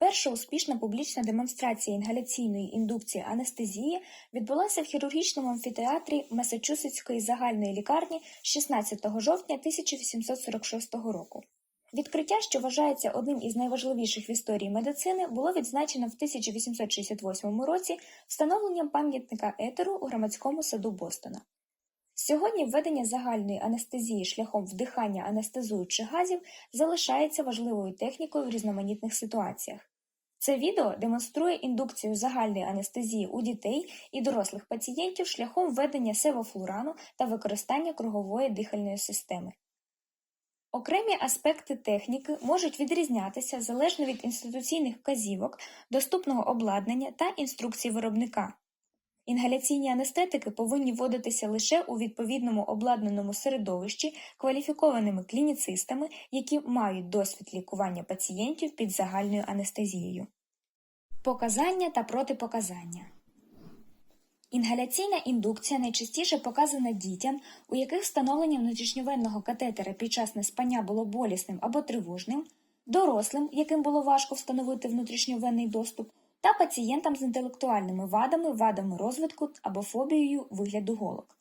Перша успішна публічна демонстрація інгаляційної індукції анестезії відбулася в хірургічному амфітеатрі Масачусетської загальної лікарні 16 жовтня 1846 року. Відкриття, що вважається одним із найважливіших в історії медицини, було відзначено в 1868 році встановленням пам'ятника етеру у громадському саду Бостона. Сьогодні введення загальної анестезії шляхом вдихання анестезуючих газів залишається важливою технікою в різноманітних ситуаціях. Це відео демонструє індукцію загальної анестезії у дітей і дорослих пацієнтів шляхом введення севофлурану та використання кругової дихальної системи. Окремі аспекти техніки можуть відрізнятися залежно від інституційних вказівок, доступного обладнання та інструкцій виробника. Інгаляційні анестетики повинні вводитися лише у відповідному обладнаному середовищі кваліфікованими клініцистами, які мають досвід лікування пацієнтів під загальною анестезією. Показання та протипоказання Інгаляційна індукція найчастіше показана дітям, у яких встановлення внутрішньовенного катетера під час неспання було болісним або тривожним, дорослим, яким було важко встановити внутрішньовенний доступ, та пацієнтам з інтелектуальними вадами, вадами розвитку або фобією вигляду голок.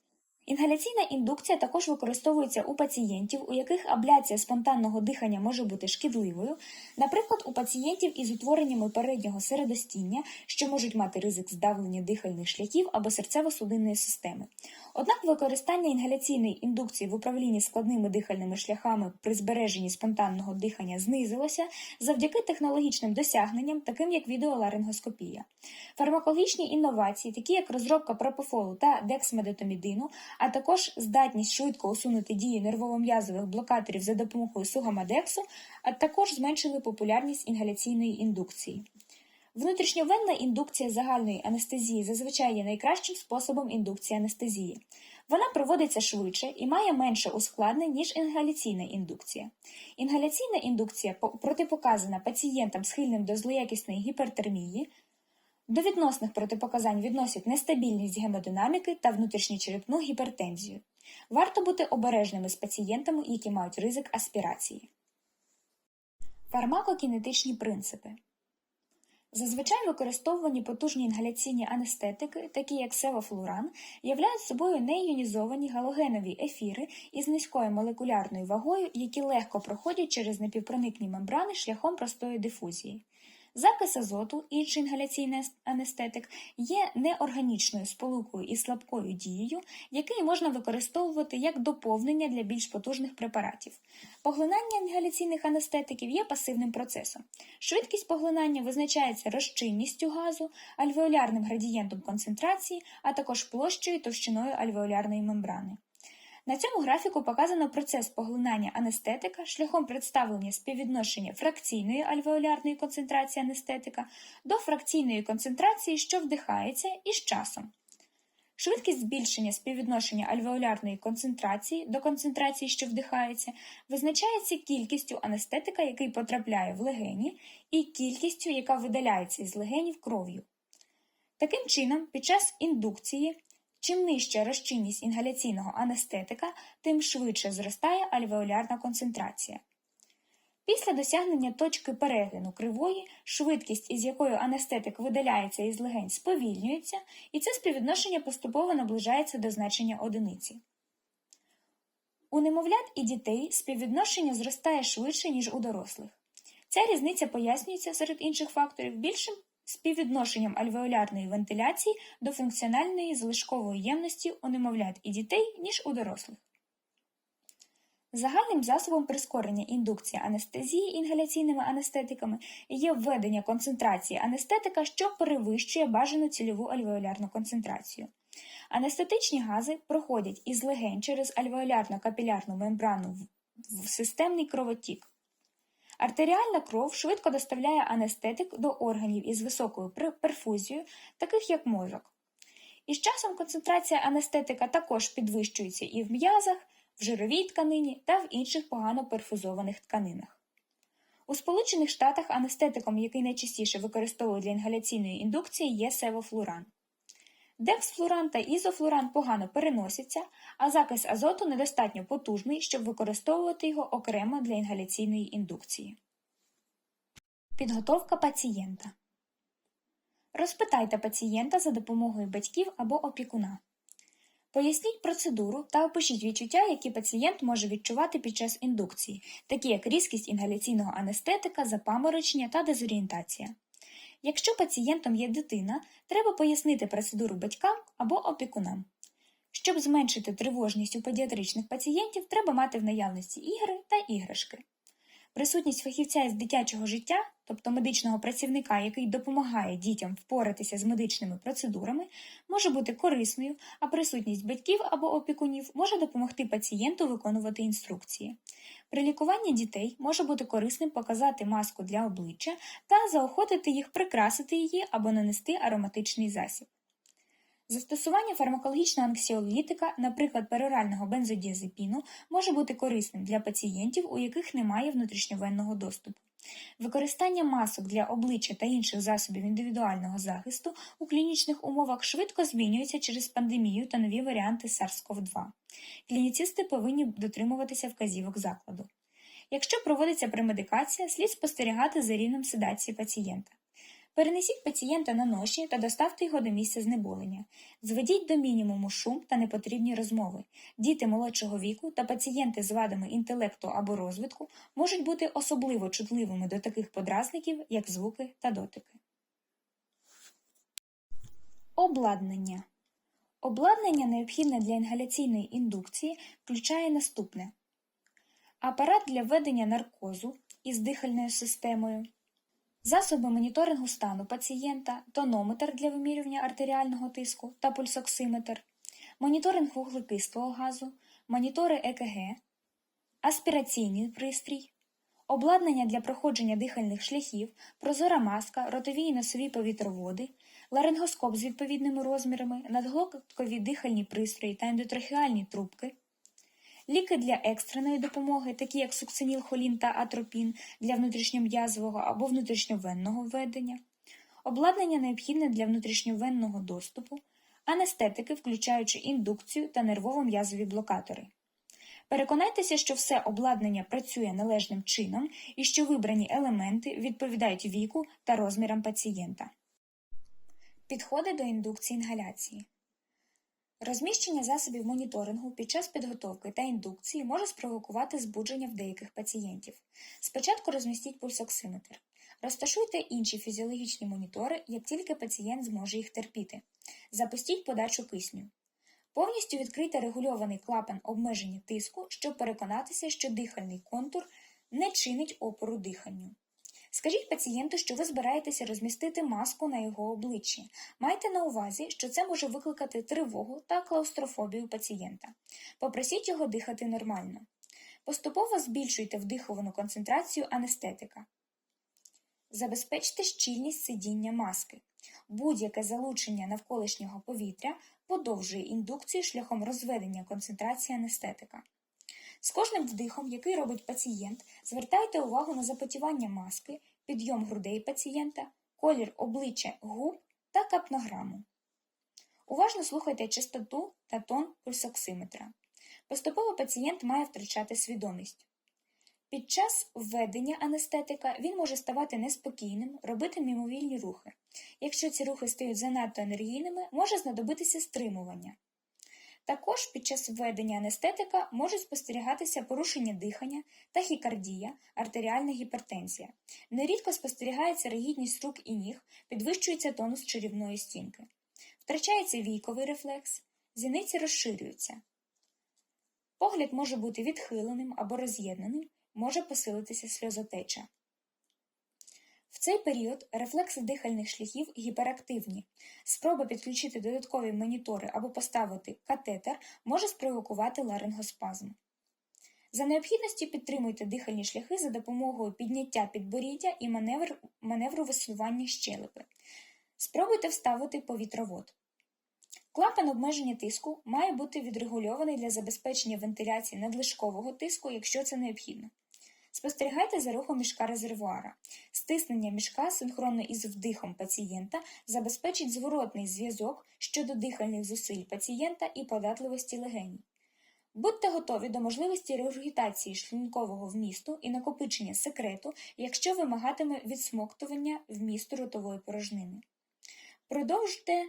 Інгаляційна індукція також використовується у пацієнтів, у яких абляція спонтанного дихання може бути шкідливою, наприклад, у пацієнтів із утвореннями переднього середостіння, що можуть мати ризик здавлення дихальних шляхів або серцево-судинної системи. Однак використання інгаляційної індукції в управлінні складними дихальними шляхами при збереженні спонтанного дихання знизилося завдяки технологічним досягненням, таким як відеоларингоскопія. Фармакологічні інновації, такі як розробка пропофолу та дексмедотомідину, а також здатність швидко усунути дію нервово-м'язових блокаторів за допомогою сугамадексу, а також зменшили популярність інгаляційної індукції. Внутрішньовенна індукція загальної анестезії зазвичай є найкращим способом індукції анестезії. Вона проводиться швидше і має менше ускладнень, ніж інгаляційна індукція. Інгаляційна індукція протипоказана пацієнтам схильним до злоякісної гіпертермії. До відносних протипоказань відносять нестабільність гемодинаміки та внутрішньочерепну гіпертензію. Варто бути обережними з пацієнтами, які мають ризик аспірації. Фармакокінетичні принципи Зазвичай використовувані потужні інгаляційні анестетики, такі як севофлуран, являють собою неіонізовані галогенові ефіри із низькою молекулярною вагою, які легко проходять через непівпроникні мембрани шляхом простої дифузії. Закис азоту, інший інгаляційний анестетик, є неорганічною сполукою із слабкою дією, який можна використовувати як доповнення для більш потужних препаратів. Поглинання інгаляційних анестетиків є пасивним процесом. Швидкість поглинання визначається розчинністю газу, альвеолярним градієнтом концентрації, а також площею і товщиною альвеолярної мембрани. На цьому графіку показано процес поглинання анестетика шляхом представлення співвідношення фракційної альвеолярної концентрації анестетика до фракційної концентрації, що вдихається, із часом. Швидкість збільшення співвідношення альвеолярної концентрації до концентрації, що вдихається, визначається кількістю анестетика, який потрапляє в легені, і кількістю, яка видаляється із легенів кров'ю. Таким чином, під час індукції Чим нижча розчинність інгаляційного анестетика, тим швидше зростає альвеолярна концентрація. Після досягнення точки перегляну кривої, швидкість, із якою анестетик видаляється із легень, сповільнюється, і це співвідношення поступово наближається до значення одиниці. У немовлят і дітей співвідношення зростає швидше, ніж у дорослих. Ця різниця пояснюється серед інших факторів більшим співвідношенням альвеолярної вентиляції до функціональної залишкової ємності у немовлят і дітей, ніж у дорослих. Загальним засобом прискорення індукції анестезії інгаляційними анестетиками є введення концентрації анестетика, що перевищує бажану цільову альвеолярну концентрацію. Анестетичні гази проходять із легень через альвеолярно-капілярну мембрану в системний кровотік. Артеріальна кров швидко доставляє анестетик до органів із високою перфузією, таких як мозок. Із часом концентрація анестетика також підвищується і в м'язах, в жировій тканині та в інших погано перфузованих тканинах. У Сполучених Штатах анестетиком, який найчастіше використовують для інгаляційної індукції, є севофлуран. Дексфлуран та ізофлуран погано переносяться, а закис азоту недостатньо потужний, щоб використовувати його окремо для інгаляційної індукції. Підготовка пацієнта. Розпитайте пацієнта за допомогою батьків або опікуна. Поясніть процедуру та опишіть відчуття, які пацієнт може відчувати під час індукції, такі як різкість інгаляційного анестетика, запаморочення та дезорієнтація. Якщо пацієнтом є дитина, треба пояснити процедуру батькам або опікунам. Щоб зменшити тривожність у педіатричних пацієнтів, треба мати в наявності ігри та іграшки. Присутність фахівця із дитячого життя, тобто медичного працівника, який допомагає дітям впоратися з медичними процедурами, може бути корисною, а присутність батьків або опікунів може допомогти пацієнту виконувати інструкції. При лікуванні дітей може бути корисним показати маску для обличчя та заохотити їх прикрасити її або нанести ароматичний засіб. Застосування фармакологічного анксіолітика, наприклад, перорального бензодіазепіну, може бути корисним для пацієнтів, у яких немає внутрішньовенного доступу. Використання масок для обличчя та інших засобів індивідуального захисту у клінічних умовах швидко змінюється через пандемію та нові варіанти SARS-CoV-2. Клініцисти повинні дотримуватися вказівок закладу. Якщо проводиться премедикація, слід спостерігати за рівнем седації пацієнта. Перенесіть пацієнта на ноші та доставте його до місця знеболення. Зведіть до мінімуму шум та непотрібні розмови. Діти молодшого віку та пацієнти з вадами інтелекту або розвитку можуть бути особливо чутливими до таких подразників, як звуки та дотики. Обладнання. Обладнання, необхідне для інгаляційної індукції, включає наступне: апарат для введення наркозу із дихальною системою. Засоби моніторингу стану пацієнта, тонометр для вимірювання артеріального тиску та пульсоксиметр, моніторинг вуглекислого газу, монітори ЕКГ, аспіраційний пристрій, обладнання для проходження дихальних шляхів, прозора маска, ротові і носові повітроводи, ларингоскоп з відповідними розмірами, надглоткові дихальні пристрої та ендотрахеальні трубки. Ліки для екстреної допомоги, такі як сукцинілхолін та атропін для внутрішньом'язового або внутрішньовенного введення, обладнання необхідне для внутрішньовенного доступу, анестетики, включаючи індукцію та нервово-м'язові блокатори. Переконайтеся, що все обладнання працює належним чином і що вибрані елементи відповідають віку та розмірам пацієнта. Підходи до індукції інгаляції. Розміщення засобів моніторингу під час підготовки та індукції може спровокувати збудження в деяких пацієнтів. Спочатку розмістіть пульсоксиметр. Розташуйте інші фізіологічні монітори, як тільки пацієнт зможе їх терпіти. Запустіть подачу кисню. Повністю відкрийте регульований клапан обмеження тиску, щоб переконатися, що дихальний контур не чинить опору диханню. Скажіть пацієнту, що ви збираєтеся розмістити маску на його обличчі. Майте на увазі, що це може викликати тривогу та клаустрофобію пацієнта. Попросіть його дихати нормально. Поступово збільшуйте вдиховану концентрацію анестетика. Забезпечте щільність сидіння маски. Будь-яке залучення навколишнього повітря подовжує індукцію шляхом розведення концентрації анестетика. З кожним вдихом, який робить пацієнт, звертайте увагу на запотівання маски, підйом грудей пацієнта, колір обличчя губ та капнограму. Уважно слухайте частоту та тон пульсоксиметра. Поступово пацієнт має втрачати свідомість. Під час введення анестетика він може ставати неспокійним, робити мімовільні рухи. Якщо ці рухи стають занадто енергійними, може знадобитися стримування. Також під час введення анестетика можуть спостерігатися порушення дихання, тахікардія, артеріальна гіпертензія. Нерідко спостерігається ригідність рук і ніг, підвищується тонус черівної стінки. Втрачається війковий рефлекс, зіниці розширюються. Погляд може бути відхиленим або роз'єднаним, може посилитися сльозотеча. В цей період рефлекси дихальних шляхів гіперактивні. Спроба підключити додаткові монітори або поставити катетер може спровокувати ларингоспазм. За необхідності підтримуйте дихальні шляхи за допомогою підняття підборіддя і маневр, маневру висування щелепи. Спробуйте вставити повітровод. Клапан обмеження тиску має бути відрегульований для забезпечення вентиляції надлишкового тиску, якщо це необхідно. Спостерігайте за рухом мішка резервуара. Стиснення мішка синхронно із вдихом пацієнта забезпечить зворотний зв'язок щодо дихальних зусиль пацієнта і податливості легенів. Будьте готові до можливості регургітації шлункового вмісту і накопичення секрету, якщо вимагатиме відсмоктування вмісту ротової порожнини. Продовжте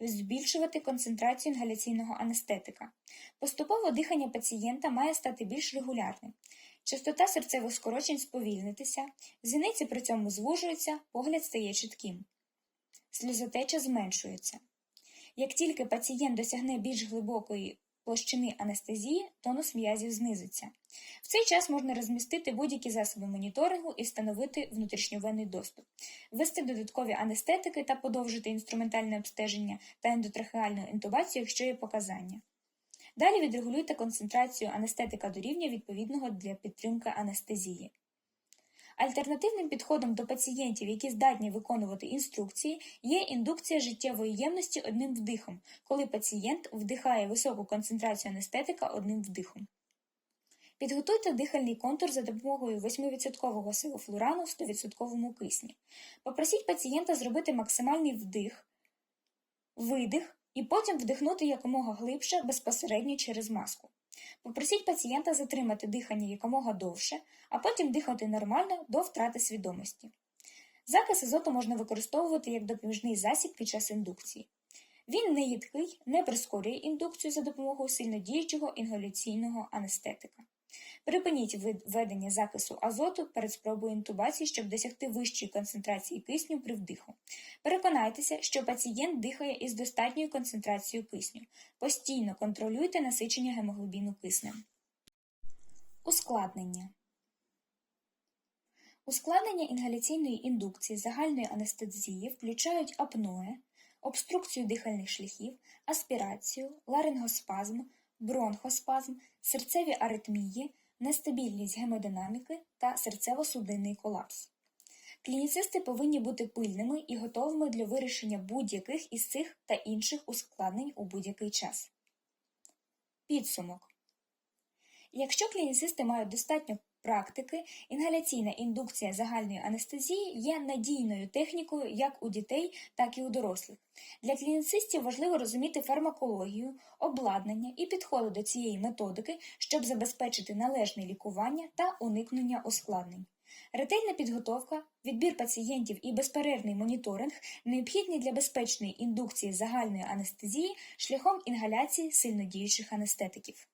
збільшувати концентрацію інгаляційного анестетика. Поступово дихання пацієнта має стати більш регулярним. Частота серцевих скорочень сповільнитися, зіниці при цьому звужуються, погляд стає чітким. Сльозотеча зменшується. Як тільки пацієнт досягне більш глибокої площини анестезії, тонус м'язів знизиться. В цей час можна розмістити будь-які засоби моніторингу і встановити внутрішньовенний доступ, ввести додаткові анестетики та подовжити інструментальне обстеження та ендотрахеальну інтубацію, якщо є показання. Далі відрегулюйте концентрацію анестетика до рівня відповідного для підтримки анестезії. Альтернативним підходом до пацієнтів, які здатні виконувати інструкції, є індукція життєвої ємності одним вдихом, коли пацієнт вдихає високу концентрацію анестетика одним вдихом. Підготуйте дихальний контур за допомогою 8% силофлурану в 100% кисні. Попросіть пацієнта зробити максимальний вдих, видих і потім вдихнути якомога глибше безпосередньо через маску. Попросіть пацієнта затримати дихання якомога довше, а потім дихати нормально до втрати свідомості. Закис азоту можна використовувати як допоміжний засіб під час індукції. Він не їдкий, не прискорює індукцію за допомогою сильнодіючого інгаляційного анестетика. Припиніть введення закису азоту перед спробою інтубації, щоб досягти вищої концентрації кисню при вдиху. Переконайтеся, що пацієнт дихає із достатньою концентрацією кисню. Постійно контролюйте насичення гемоглобіну киснем. Ускладнення Ускладнення інгаляційної індукції загальної анестезії включають апноe, обструкцію дихальних шляхів, аспірацію, ларингоспазм, бронхоспазм, серцеві аритмії, нестабільність гемодинаміки та серцево-судинний колапс. Клініцисти повинні бути пильними і готовими для вирішення будь-яких із цих та інших ускладнень у будь-який час. Підсумок Якщо клініцисти мають достатньо практики, інгаляційна індукція загальної анестезії є надійною технікою як у дітей, так і у дорослих. Для клініцистів важливо розуміти фармакологію, обладнання і підходи до цієї методики, щоб забезпечити належне лікування та уникнення ускладнень. Ретельна підготовка, відбір пацієнтів і безперервний моніторинг необхідні для безпечної індукції загальної анестезії шляхом інгаляції сильнодіючих анестетиків.